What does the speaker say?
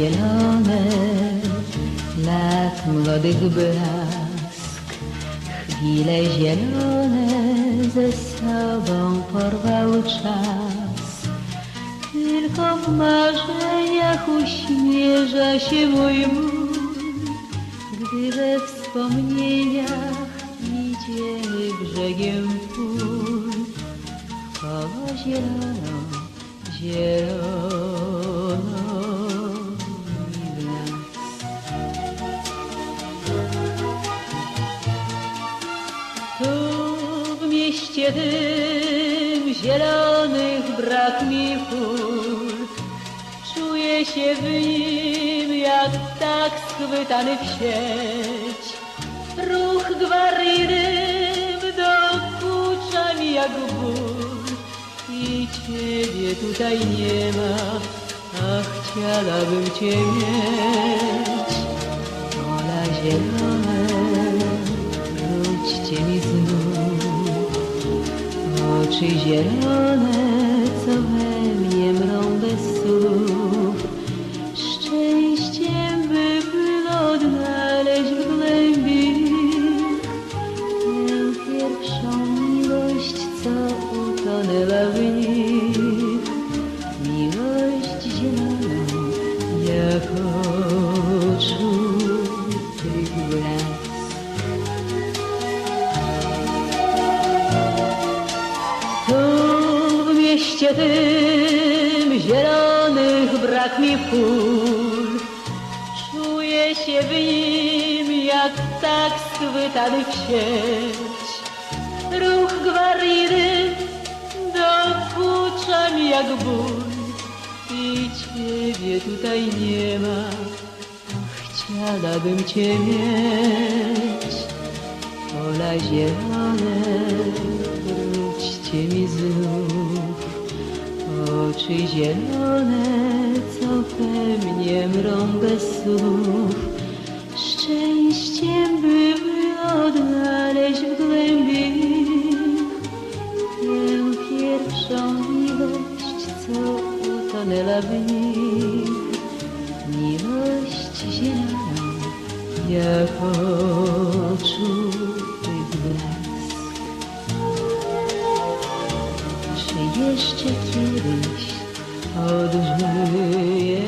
zielone, lat młodych blask. Chwile zielone ze sobą porwał czas. Tylko w marzeniach uśmierza się mój mój, gdy we wspomnieniach idziemy brzegiem pól. O zielono, zielono Tu w mieście tym zielonych brak mi pól. Czuję się w nim jak tak schwytany w sieć. Ruch gwar i dokucza mi jak ból. I ciebie tutaj nie ma, a chciałabym cię mieć. Pola zielone, zielone, co we mnie mrą bez tym zielonych brak mi pól. Czuję się w nim jak tak schwytany w sieć. Ruch gwariry dokucza mi jak ból. I ciebie tutaj nie ma, chciałabym cię mieć. Pola zielone, wróćcie mi znów. Oczy zielone, co we mnie mrą bez słów. Szczęściem by było odnaleźć w głębi tę pierwszą miłość, co utonęła w nich. Miłość zieloną, jak oczu jeszcze kiedyś odżyję